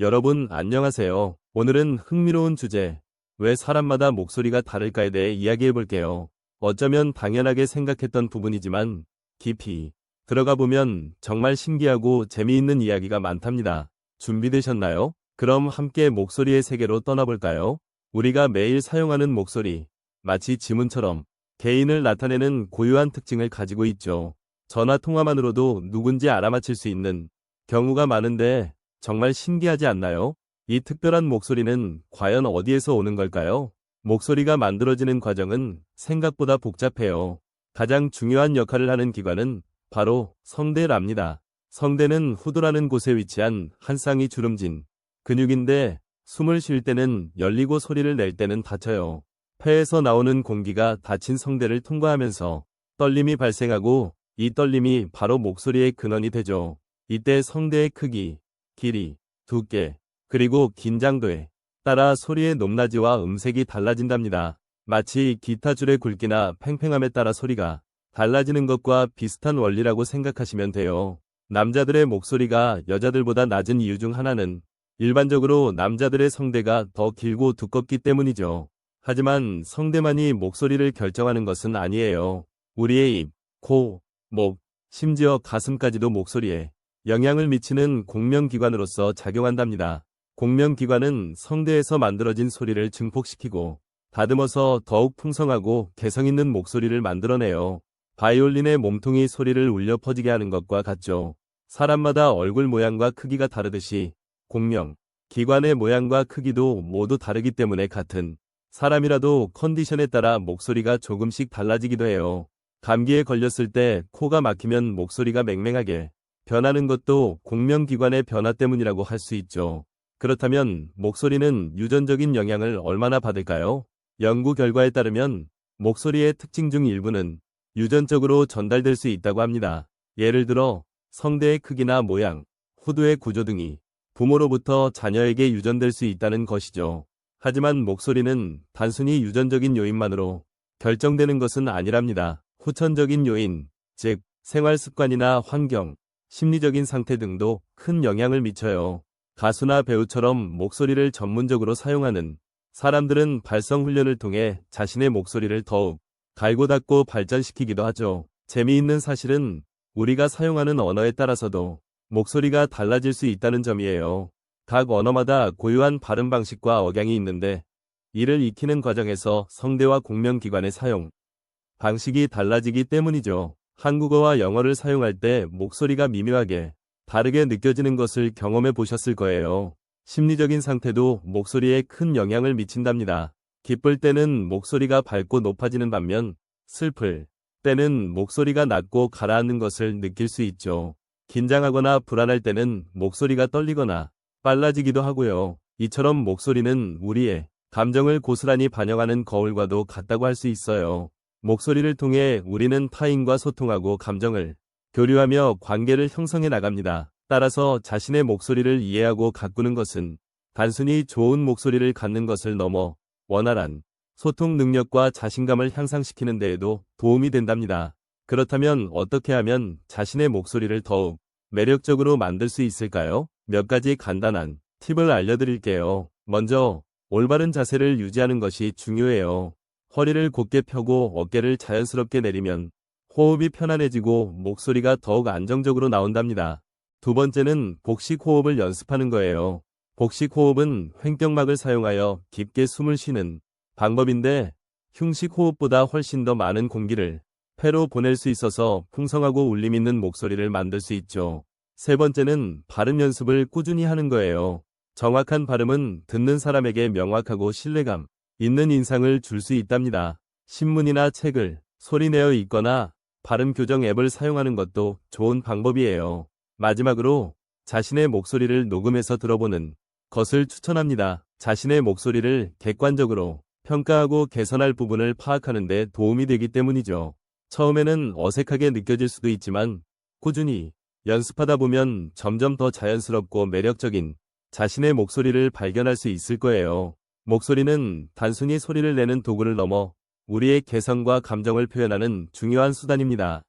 여러분 안녕하세요. 오늘은 흥미로운 주제, 왜 사람마다 목소리가 다를까에 대해 이야기해 볼게요. 어쩌면 당연하게 생각했던 부분이지만 깊이 들어가 보면 정말 신기하고 재미있는 이야기가 많답니다. 준비되셨나요? 그럼 함께 목소리의 세계로 떠나볼까요? 우리가 매일 사용하는 목소리, 마치 지문처럼 개인을 나타내는 고유한 특징을 가지고 있죠. 전화 통화만으로도 누군지 알아맞힐 수 있는 경우가 많은데 정말 신기하지 않나요? 이 특별한 목소리는 과연 어디에서 오는 걸까요? 목소리가 만들어지는 과정은 생각보다 복잡해요. 가장 중요한 역할을 하는 기관은 바로 성대랍니다. 성대는 후두라는 곳에 위치한 한 쌍이 주름진 근육인데 숨을 쉴 때는 열리고 소리를 낼 때는 닫혀요. 폐에서 나오는 공기가 닫힌 성대를 통과하면서 떨림이 발생하고 이 떨림이 바로 목소리의 근원이 되죠. 이때 성대의 크기, 길이, 두께, 그리고 긴장도에 따라 소리의 높낮이와 음색이 달라진답니다. 마치 기타 줄의 굵기나 팽팽함에 따라 소리가 달라지는 것과 비슷한 원리라고 생각하시면 돼요. 남자들의 목소리가 여자들보다 낮은 이유 중 하나는 일반적으로 남자들의 성대가 더 길고 두껍기 때문이죠. 하지만 성대만이 목소리를 결정하는 것은 아니에요. 우리의 입, 코, 목, 심지어 가슴까지도 목소리에 영향을 미치는 공명기관으로서 작용한답니다. 공명기관은 성대에서 만들어진 소리를 증폭시키고 다듬어서 더욱 풍성하고 개성있는 목소리를 만들어내요. 바이올린의 몸통이 소리를 울려 퍼지게 하는 것과 같죠. 사람마다 얼굴 모양과 크기가 다르듯이 공명, 기관의 모양과 크기도 모두 다르기 때문에 같은 사람이라도 컨디션에 따라 목소리가 조금씩 달라지기도 해요. 감기에 걸렸을 때 코가 막히면 목소리가 맹맹하게 변하는 것도 공명기관의 변화 때문이라고 할 수 있죠. 그렇다면 목소리는 유전적인 영향을 얼마나 받을까요? 연구 결과에 따르면 목소리의 특징 중 일부는 유전적으로 전달될 수 있다고 합니다. 예를 들어 성대의 크기나 모양, 후두의 구조 등이 부모로부터 자녀에게 유전될 수 있다는 것이죠. 하지만 목소리는 단순히 유전적인 요인만으로 결정되는 것은 아니랍니다. 후천적인 요인, 즉 생활 습관이나 환경, 심리적인 상태 등도 큰 영향을 미쳐요. 가수나 배우처럼 목소리를 전문적으로 사용하는 사람들은 발성 훈련을 통해 자신의 목소리를 더욱 갈고 닦고 발전시키기도 하죠. 재미있는 사실은 우리가 사용하는 언어에 따라서도 목소리가 달라질 수 있다는 점이에요. 각 언어마다 고유한 발음 방식과 억양이 있는데 이를 익히는 과정에서 성대와 공명기관의 사용 방식이 달라지기 때문이죠. 한국어와 영어를 사용할 때 목소리가 미묘하게 다르게 느껴지는 것을 경험해 보셨을 거예요. 심리적인 상태도 목소리에 큰 영향을 미친답니다. 기쁠 때는 목소리가 밝고 높아지는 반면 슬플 때는 목소리가 낮고 가라앉는 것을 느낄 수 있죠. 긴장하거나 불안할 때는 목소리가 떨리거나 빨라지기도 하고요. 이처럼 목소리는 우리의 감정을 고스란히 반영하는 거울과도 같다고 할 수 있어요. 목소리를 통해 우리는 타인과 소통하고 감정을 교류하며 관계를 형성해 나갑니다. 따라서 자신의 목소리를 이해하고 가꾸는 것은 단순히 좋은 목소리를 갖는 것을 넘어 원활한 소통 능력과 자신감을 향상시키는 데에도 도움이 된답니다. 그렇다면 어떻게 하면 자신의 목소리를 더욱 매력적으로 만들 수 있을까요? 몇 가지 간단한 팁을 알려드릴게요. 먼저 올바른 자세를 유지하는 것이 중요해요. 허리를 곧게 펴고 어깨를 자연스럽게 내리면 호흡이 편안해지고 목소리가 더욱 안정적으로 나온답니다. 두 번째는 복식 호흡을 연습하는 거예요. 복식 호흡은 횡격막을 사용하여 깊게 숨을 쉬는 방법인데 흉식 호흡보다 훨씬 더 많은 공기를 폐로 보낼 수 있어서 풍성하고 울림 있는 목소리를 만들 수 있죠. 세 번째는 발음 연습을 꾸준히 하는 거예요. 정확한 발음은 듣는 사람에게 명확하고 신뢰감 있는 인상을 줄 수 있답니다. 신문이나 책을 소리내어 읽거나 발음 교정 앱을 사용하는 것도 좋은 방법이에요. 마지막으로 자신의 목소리를 녹음해서 들어보는 것을 추천합니다. 자신의 목소리를 객관적으로 평가하고 개선할 부분을 파악하는 데 도움이 되기 때문이죠. 처음에는 어색하게 느껴질 수도 있지만 꾸준히 연습하다 보면 점점 더 자연스럽고 매력적인 자신의 목소리를 발견할 수 있을 거예요. 목소리는 단순히 소리를 내는 도구를 넘어 우리의 개성과 감정을 표현하는 중요한 수단입니다.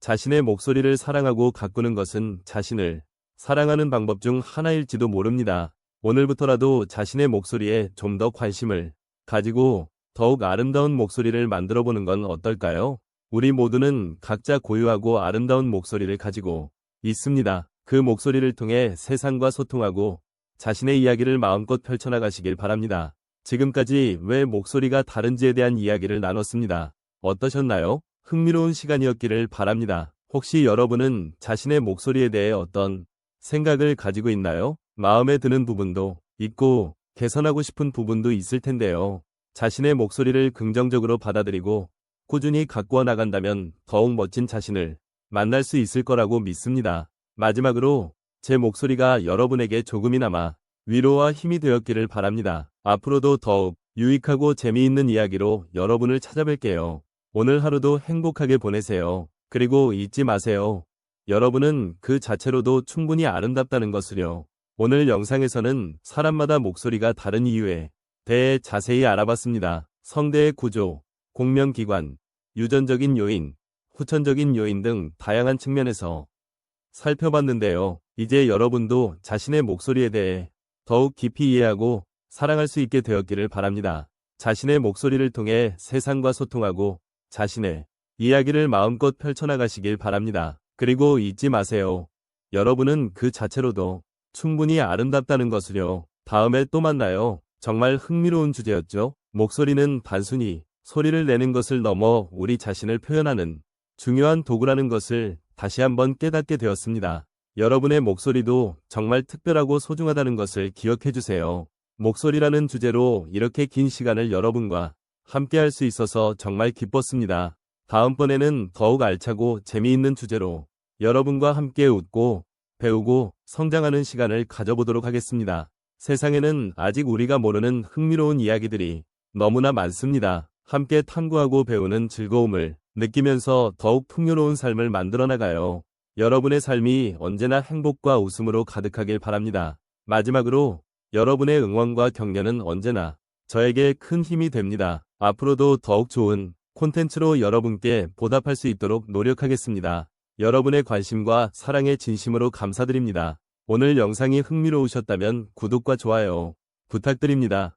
자신의 목소리를 사랑하고 가꾸는 것은 자신을 사랑하는 방법 중 하나일지도 모릅니다. 오늘부터라도 자신의 목소리에 좀 더 관심을 가지고 더욱 아름다운 목소리를 만들어 보는 건 어떨까요? 우리 모두는 각자 고유하고 아름다운 목소리를 가지고 있습니다. 그 목소리를 통해 세상과 소통하고 자신의 이야기를 마음껏 펼쳐나가시길 바랍니다. 지금까지 왜 목소리가 다른지에 대한 이야기를 나눴습니다. 어떠셨나요? 흥미로운 시간이었기를 바랍니다. 혹시 여러분은 자신의 목소리에 대해 어떤 생각을 가지고 있나요? 마음에 드는 부분도 있고 개선하고 싶은 부분도 있을 텐데요. 자신의 목소리를 긍정적으로 받아들이고 꾸준히 가꾸어 나간다면 더욱 멋진 자신을 만날 수 있을 거라고 믿습니다. 마지막으로 제 목소리가 여러분에게 조금이나마 위로와 힘이 되었기를 바랍니다. 앞으로도 더욱 유익하고 재미있는 이야기로 여러분을 찾아뵐게요. 오늘 하루도 행복하게 보내세요. 그리고 잊지 마세요. 여러분은 그 자체로도 충분히 아름답다는 것을요. 오늘 영상에서는 사람마다 목소리가 다른 이유에 대해 자세히 알아봤습니다. 성대의 구조, 공명기관, 유전적인 요인, 후천적인 요인 등 다양한 측면에서 살펴봤는데요. 이제 여러분도 자신의 목소리에 대해 더욱 깊이 이해하고 사랑할 수 있게 되었기를 바랍니다. 자신의 목소리를 통해 세상과 소통하고 자신의 이야기를 마음껏 펼쳐나가시길 바랍니다. 그리고 잊지 마세요. 여러분은 그 자체로도 충분히 아름답다는 것을요. 다음에 또 만나요. 정말 흥미로운 주제였죠. 목소리는 단순히 소리를 내는 것을 넘어 우리 자신을 표현하는 중요한 도구라는 것을 다시 한번 깨닫게 되었습니다. 여러분의 목소리도 정말 특별하고 소중하다는 것을 기억해 주세요. 목소리라는 주제로 이렇게 긴 시간을 여러분과 함께 할 수 있어서 정말 기뻤습니다. 다음번에는 더욱 알차고 재미있는 주제로 여러분과 함께 웃고 배우고 성장하는 시간을 가져보도록 하겠습니다. 세상에는 아직 우리가 모르는 흥미로운 이야기들이 너무나 많습니다. 함께 탐구하고 배우는 즐거움을 느끼면서 더욱 풍요로운 삶을 만들어 나가요. 여러분의 삶이 언제나 행복과 웃음으로 가득하길 바랍니다. 마지막으로 여러분의 응원과 격려는 언제나 저에게 큰 힘이 됩니다. 앞으로도 더욱 좋은 콘텐츠로 여러분께 보답할 수 있도록 노력하겠습니다. 여러분의 관심과 사랑에 진심으로 감사드립니다. 오늘 영상이 흥미로우셨다면 구독과 좋아요 부탁드립니다.